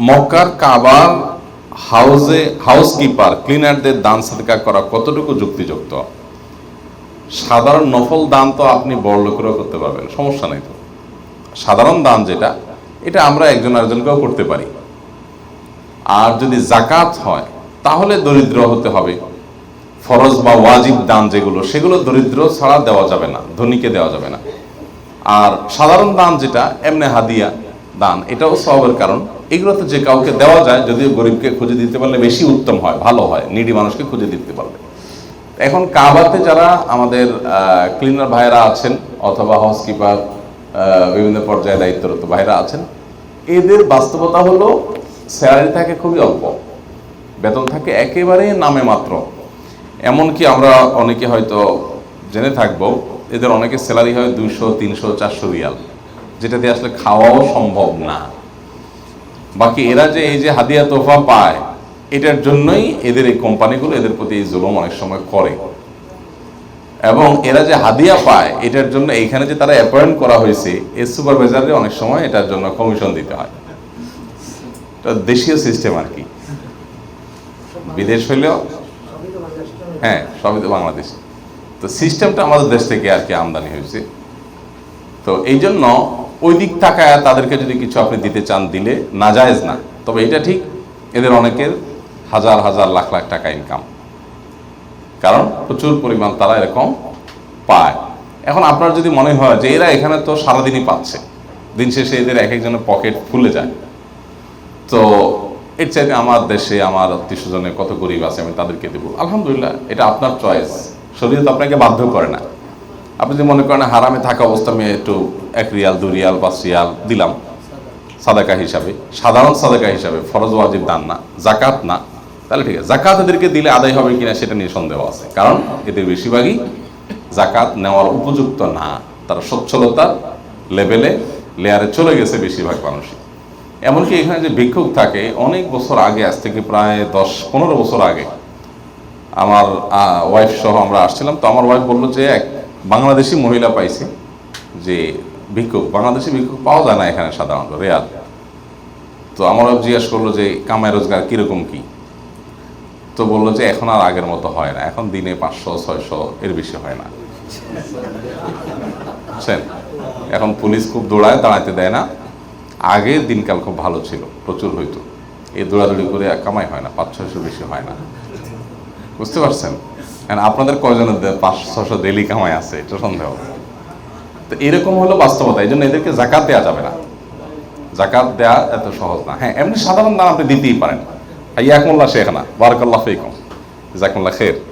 মক্কার কাবার হাউসে হাউসকিপার, ক্লিনারদের দান সাদকা করা কতটুকু যুক্তিযুক্ত? সাধারণ নফল দান তো আপনি বড় লোকেরও করতে পারবেন, সমস্যা নেই তো। সাধারণ দান যেটা, এটা আমরা একজন আরেকজনকেও করতে পারি। আর যদি জাকাত হয়, তাহলে দরিদ্র হতে হবে। ফরজ বা ওয়াজিব দান যেগুলো, সেগুলো দরিদ্র ছাড়া দেওয়া যাবে না, ধনীকে দেওয়া যাবে না। আর সাধারণ দান যেটা, এমনি হাদিয়া দান, এটাও সবের কারণ। এগুলো তো যে কাউকে দেওয়া যায়, যদিও গরিবকে খুঁজে দিতে পারলে বেশি উত্তম হয়, ভালো হয় নিডি মানুষকে খুঁজে দিতে পারলে। এখন কাবাতে যারা আমাদের ক্লিনার ভাইরা আছেন, অথবা হাউসকিপার বিভিন্ন পর্যায়ে দায়িত্বরত ভাইরা আছেন, এদের বাস্তবতা হলো স্যালারি থাকে খুবই অল্প, বেতন থাকে একেবারে নামে মাত্র। এমনকি আমরা অনেকে হয়তো জেনে থাকব, এদের অনেকে স্যালারি হয় দুইশো, তিনশো, চারশো রিয়াল। যেটা দিয়ে আসলে খাওয়াও সম্ভব না। বাকি এরা যে এই যে হাদিয়া তোফা পায়, এটার জন্যই এদের এই কোম্পানিগুলো এদের প্রতি এই জুলুম অনেক সময় করে। এবং এরা যে হাদিয়া পায়, এটার জন্য এইখানে যে তারা অ্যাপয়েন্ট করা হয়েছে, এই সুপারভাইজারে অনেক সময় এটার জন্য কমিশন দিতে হয়। দেশীয় সিস্টেম আর কি। বিদেশ হইলেও হ্যাঁ সবই তো বাংলাদেশ। তো সিস্টেমটা আমাদের দেশ থেকে আর কি আমদানি হয়েছে। তো এই জন্য ওই দিক টাকায় তাদেরকে যদি কিছু আপনি দিতে চান, দিলে নাজায়েজ না। তবে এটা ঠিক, এদের অনেকের হাজার হাজার লাখ লাখ টাকা ইনকাম কারণ প্রচুর পরিমাণ তারা এরকম পায়। এখন আপনার যদি মনে হয় যে এরা এখানে তো সারাদিনই পাচ্ছে, দিন শেষে এদের এক একজনের পকেট ফুলে যায়। তো এর চাইতে আমার দেশে আমার আত্মীয় স্বজনে কত গরিব আছে আমি তাদেরকে দেবো আলহামদুলিল্লাহ, এটা আপনার চয়েস শরীর তো আপনাকে বাধ্য করে না। আপনি যদি মনে করেন হারামে থাকা অবস্থা আমি একটু এক রিয়াল, দু রিয়াল, পাঁচ রিয়াল দিলাম, সাদাকা হিসাবে, সাধারণ সাদাকা হিসাবে, ফরজ ওয়াজিব দান না জাকাত না, তাহলে ঠিক আছে। জাকাত এদেরকে দিলে আদায় হবে কিনা সেটা নিয়ে সন্দেহ আছে। কারণ এদের বেশিরভাগই জাকাত নেওয়ার উপযুক্ত না। তারা সচ্ছলতার লেভেলে লেয়ারে চলে গেছে বেশিরভাগ মানুষই। এমনকি এখানে যে ভিক্ষুক থাকে, অনেক বছর আগে, আজ থেকে প্রায় দশ, পনেরো বছর আগে, আমার ওয়াইফ সহ আমরা আসছিলাম, তো আমার ওয়াইফ বলল যে, এক বাংলাদেশি মহিলা পাইছে যে ভিক্ষুক, বাংলাদেশি ভিক্ষুক পাওয়া যায় না এখানে সাধারণত রেয়ার তো আমার ওয়াইফ জিজ্ঞেস করল যে কামাই রোজগার কীরকম কী? তো বলল যে এখন আর আগের মতো হয় না, এখন দিনে পাঁচশো, ছয়শো এর বেশি হয় না। বুঝছেন? এখন পুলিশ খুব দৌড়ায় দাঁড়াতে দেয় না। আগে দিনকাল খুব ভালো ছিল, প্রচুর হইতো। এই দৌড়াদৌড়ি করে কামাই হয় না, পাঁচ ছয়শো বেশি হয় না। বুঝতে পারছেন? কারণ আপনাদের কয়জনের পাঁচশো পাঁচ ছশো ডেলি কামাই আছে? এটা সন্দেহ। তো এরকম হলো বাস্তবতা এই জন্য এদেরকে জাকাত দেওয়া যাবে না। জাকাত দেওয়া এত সহজ না। হ্যাঁ এমনি সাধারণ দান আপনি দিতেই পারেন। ইয়াকুল্লাহ শেখ না, বারকাল্লাহ ফেকম। জাকুল্লাহ খের।